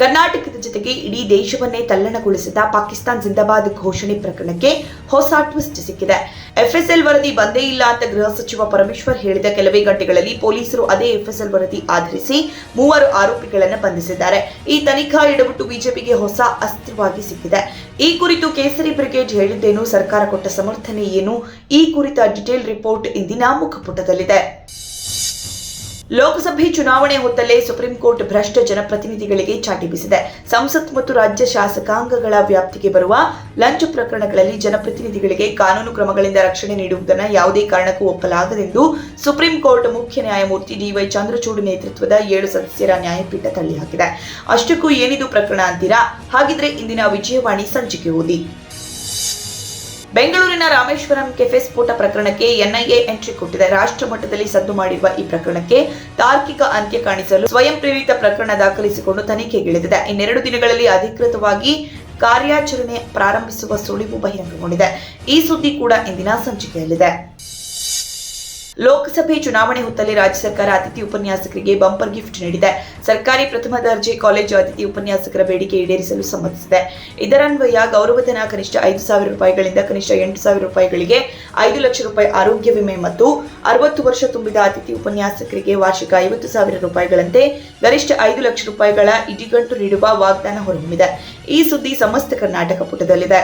ಕರ್ನಾಟಕದ ಜೊತೆಗೆ ಇಡೀ ದೇಶವನ್ನೇ ತಲ್ಲಣಗೊಳಿಸಿದ ಪಾಕಿಸ್ತಾನ್ ಜಿಂದಾಬಾದ್ ಘೋಷಣೆ ಪ್ರಕರಣಕ್ಕೆ ಹೊಸ ಟ್ವಿಸ್ಟ್ ಸಿಕ್ಕಿದೆ. ಎಫ್ಎಸ್ಎಲ್ ವರದಿ ಬಂದೇ ಇಲ್ಲ ಅಂತ ಗೃಹ ಸಚಿವ ಪರಮೇಶ್ವರ್ ಹೇಳಿದ ಕೆಲವೇ ಗಂಟೆಗಳಲ್ಲಿ ಪೊಲೀಸರು ಅದೇ ಎಫ್ಎಸ್ಎಲ್ ವರದಿ ಆಧರಿಸಿ ಮೂವರು ಆರೋಪಿಗಳನ್ನು ಬಂಧಿಸಿದ್ದಾರೆ. ಈ ತನಿಖಾ ಎಡಬಿಟ್ಟು ಬಿಜೆಪಿಗೆ ಹೊಸ ಅಸ್ತ್ರವಾಗಿ ಸಿಕ್ಕಿದೆ. ಈ ಕುರಿತು ಕೇಸರಿ ಬ್ರಿಗೇಡ್ ಹೇಳಿದ್ದೇನು, ಸರ್ಕಾರ ಕೊಟ್ಟ ಸಮರ್ಥನೆ ಏನು, ಈ ಕುರಿತ ಡಿಟೇಲ್ ರಿಪೋರ್ಟ್ ಇಂದಿನ ಮುಖಪುಟದಲ್ಲಿದೆ. ಲೋಕಸಭೆ ಚುನಾವಣೆ ಹೊತ್ತಲ್ಲೇ ಸುಪ್ರೀಂ ಕೋರ್ಟ್ ಭ್ರಷ್ಟ ಜನಪ್ರತಿನಿಧಿಗಳಿಗೆ ಚಾಟಿ ಬೀಸಿದೆ. ಸಂಸತ್ ಮತ್ತು ರಾಜ್ಯ ಶಾಸಕಾಂಗಗಳ ವ್ಯಾಪ್ತಿಗೆ ಬರುವ ಲಂಚ ಪ್ರಕರಣಗಳಲ್ಲಿ ಜನಪ್ರತಿನಿಧಿಗಳಿಗೆ ಕಾನೂನು ಕ್ರಮಗಳಿಂದ ರಕ್ಷಣೆ ನೀಡುವುದನ್ನು ಯಾವುದೇ ಕಾರಣಕ್ಕೂ ಒಪ್ಪಲಾಗದೆಂದು ಸುಪ್ರೀಂ ಕೋರ್ಟ್ ಮುಖ್ಯ ನ್ಯಾಯಮೂರ್ತಿ ಡಿವೈ ಚಂದ್ರಚೂಡ್ ನೇತೃತ್ವದ ಏಳು ಸದಸ್ಯರ ನ್ಯಾಯಪೀಠ ತಳ್ಳಿಹಾಕಿದೆ. ಅಷ್ಟಕ್ಕೂ ಏನಿದು ಪ್ರಕರಣ ಅಂತೀರಾ? ಹಾಗಿದ್ರೆ ಇಂದಿನ ವಿಜಯವಾಣಿ ಸಂಚಿಕೆ ಓದಿ. ಬೆಂಗಳೂರಿನ ರಾಮೇಶ್ವರಂ ಕೆಫೆ ಸ್ಫೋಟ ಪ್ರಕರಣಕ್ಕೆ ಎನ್ಐಎ ಎಂಟ್ರಿ ಕೊಟ್ಟಿದೆ. ರಾಷ್ಟ್ರ ಮಟ್ಟದಲ್ಲಿ ಸದ್ದು ಮಾಡಿರುವ ಈ ಪ್ರಕರಣಕ್ಕೆ ತಾರ್ಕಿಕ ಅಂತ್ಯ ಕಾಣಿಸಲು ಸ್ವಯಂ ಪ್ರೇರಿತ ಪ್ರಕರಣ ದಾಖಲಿಸಿಕೊಂಡು ತನಿಖೆಗಿಳಿದಿದೆ. ಇನ್ನೆರಡು ದಿನಗಳಲ್ಲಿ ಅಧಿಕೃತವಾಗಿ ಕಾರ್ಯಾಚರಣೆ ಪ್ರಾರಂಭಿಸುವ ಸುಳಿವು ಬಹಿರಂಗಗೊಂಡಿದೆ. ಈ ಸುದ್ದಿ ಕೂಡ ಇಂದಿನ ಸಂಚಿಕೆಯಲ್ಲಿದೆ. ಲೋಕಸಭೆ ಚುನಾವಣೆ ಹೊತ್ತಲ್ಲಿ ರಾಜ್ಯ ಸರ್ಕಾರ ಅತಿಥಿ ಉಪನ್ಯಾಸಕರಿಗೆ ಬಂಪರ್ ಗಿಫ್ಟ್ ನೀಡಿದೆ. ಸರ್ಕಾರಿ ಪ್ರಥಮ ದರ್ಜೆ ಕಾಲೇಜು ಅತಿಥಿ ಉಪನ್ಯಾಸಕರ ಬೇಡಿಕೆ ಈಡೇರಿಸಲು ಸಮ್ಮತಿಸಿದೆ. ಇದರನ್ವಯ ಗೌರವಧನ ಕನಿಷ್ಠ ಐದು ಸಾವಿರ ರೂಪಾಯಿಗಳಿಂದ ಕನಿಷ್ಠ ಎಂಟು ಸಾವಿರ ರೂಪಾಯಿಗಳಿಗೆ ಐದು ಲಕ್ಷ ರೂಪಾಯಿ ಆರೋಗ್ಯ ವಿಮೆ ಮತ್ತು ಅರವತ್ತು ವರ್ಷ ತುಂಬಿದ ಅತಿಥಿ ಉಪನ್ಯಾಸಕರಿಗೆ ವಾರ್ಷಿಕ ಐವತ್ತು ಸಾವಿರ ರೂಪಾಯಿಗಳಂತೆ ಗರಿಷ್ಠ ಐದು ಲಕ್ಷ ರೂಪಾಯಿಗಳ ಇಡಿಗಂಟು ನೀಡುವ ವಾಗ್ದಾನ ಹೊರಹೊಮ್ಮಿದೆ. ಈ ಸುದ್ದಿ ಸಮಸ್ತ ಕರ್ನಾಟಕ ಪುಟದಲ್ಲಿದೆ.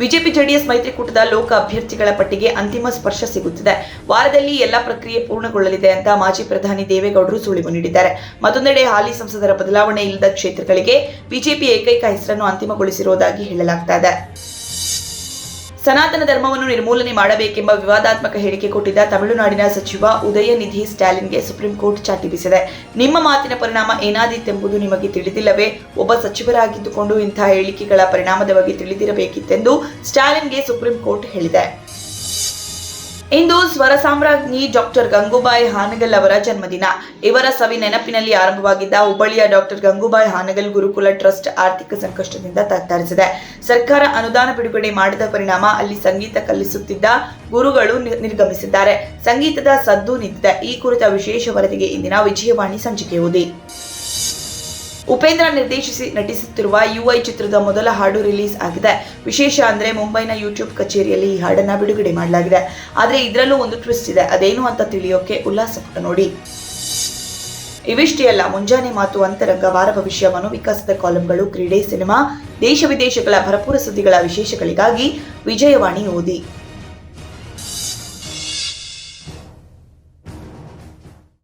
ಬಿಜೆಪಿ ಜೆಡಿಎಸ್ ಮೈತ್ರಿಕೂಟದ ಲೋಕ ಅಭ್ಯರ್ಥಿಗಳ ಪಟ್ಟಿಗೆ ಅಂತಿಮ ಸ್ಪರ್ಶ ಸಿಗುತ್ತಿದೆ. ವಾರದಲ್ಲಿ ಎಲ್ಲ ಪ್ರಕ್ರಿಯೆ ಪೂರ್ಣಗೊಳ್ಳಲಿದೆ ಅಂತ ಮಾಜಿ ಪ್ರಧಾನಿ ದೇವೇಗೌಡರು ಸುಳಿವು ನೀಡಿದ್ದಾರೆ. ಮತ್ತೊಂದೆಡೆ ಹಾಲಿ ಸಂಸದರ ಬದಲಾವಣೆ ಇಲ್ಲದ ಕ್ಷೇತ್ರಗಳಿಗೆ ಬಿಜೆಪಿ ಏಕೈಕ ಹೆಸರನ್ನು ಅಂತಿಮಗೊಳಿಸಿರುವುದಾಗಿ ಹೇಳಲಾಗ್ತಾ ಸನಾತನ ಧರ್ಮವನ್ನು ನಿರ್ಮೂಲನೆ ಮಾಡಬೇಕೆಂಬ ವಿವಾದಾತ್ಮಕ ಹೇಳಿಕೆ ಕೊಟ್ಟಿದ್ದ ತಮಿಳುನಾಡಿನ ಸಚಿವ ಉದಯನಿಧಿ ಸ್ಟಾಲಿನ್ಗೆ ಸುಪ್ರೀಂ ಕೋರ್ಟ್ ಚಾಟಿ ಬೀಸಿದೆ. ನಿಮ್ಮ ಮಾತಿನ ಪರಿಣಾಮ ಏನಾದೀತೆಂಬುದು ನಿಮಗೆ ತಿಳಿದಿಲ್ಲವೇ? ಒಬ್ಬ ಸಚಿವರಾಗಿದ್ದುಕೊಂಡು ಇಂತಹ ಹೇಳಿಕೆಗಳ ಪರಿಣಾಮದ ಬಗ್ಗೆ ತಿಳಿದಿರಬೇಕಿತ್ತೆಂದು ಸ್ಟಾಲಿನ್ಗೆ ಸುಪ್ರೀಂ ಕೋರ್ಟ್ ಹೇಳಿದೆ. ಇಂದು ಸ್ವರ ಸಾಮ್ರಾಜ್ಞಿ ಡಾಕ್ಟರ್ ಗಂಗೂಬಾಯಿ ಹಾನಗಲ್ ಅವರ ಜನ್ಮದಿನ. ಇವರ ಸವಿ ನೆನಪಿನಲ್ಲಿ ಆರಂಭವಾಗಿದ್ದ ಹುಬ್ಬಳ್ಳಿಯ ಡಾಕ್ಟರ್ ಗಂಗೂಬಾಯಿ ಹಾನಗಲ್ ಗುರುಕುಲ ಟ್ರಸ್ಟ್ ಆರ್ಥಿಕ ಸಂಕಷ್ಟದಿಂದ ತತ್ತರಿಸಿದೆ. ಸರ್ಕಾರ ಅನುದಾನ ಬಿಡುಗಡೆ ಮಾಡಿದ ಪರಿಣಾಮ ಅಲ್ಲಿ ಸಂಗೀತ ಕಲಿಸುತ್ತಿದ್ದ ಗುರುಗಳು ನಿರ್ಗಮಿಸಿದ್ದಾರೆ. ಸಂಗೀತದ ಸದ್ದು ನಿಂತಿದೆ. ಈ ಕುರಿತ ವಿಶೇಷ ವರದಿಗೆ ಇಂದಿನ ವಿಜಯವಾಣಿ ಸಂಚಿಕೆ ಓದಿ. ಉಪೇಂದ್ರ ನಿರ್ದೇಶಿಸಿ ನಟಿಸುತ್ತಿರುವ ಯುಐ ಚಿತ್ರದ ಮೊದಲ ಹಾಡು ರಿಲೀಸ್ ಆಗಿದೆ. ವಿಶೇಷ ಅಂದ್ರೆ ಮುಂಬೈನ ಯೂಟ್ಯೂಬ್ ಕಚೇರಿಯಲ್ಲಿ ಈ ಹಾಡನ್ನ ಬಿಡುಗಡೆ ಮಾಡಲಾಗಿದೆ. ಆದ್ರೆ ಇದರಲ್ಲೂ ಒಂದು ಟ್ವಿಸ್ಟ್ ಇದೆ. ಅದೇನು ಅಂತ ತಿಳಿಯೋಕೆ ಉಲ್ಲಾಸ ನೋಡಿ. ಇವಿಷ್ಟೇ ಅಲ್ಲ ಮುಂಜಾನೆ ಮಾತು, ಅಂತರಂಗ, ವಾರ ಭವಿಷ್ಯ, ಮನೋವಿಕಾಸದ ಕಾಲಂಗಳು, ಕ್ರೀಡೆ, ಸಿನಿಮಾ, ದೇಶ ವಿದೇಶಗಳ ಭರಪೂರ ಸುದ್ದಿಗಳ ವಿಶೇಷಗಳಿಗಾಗಿ ವಿಜಯವಾಣಿ ಓದಿ.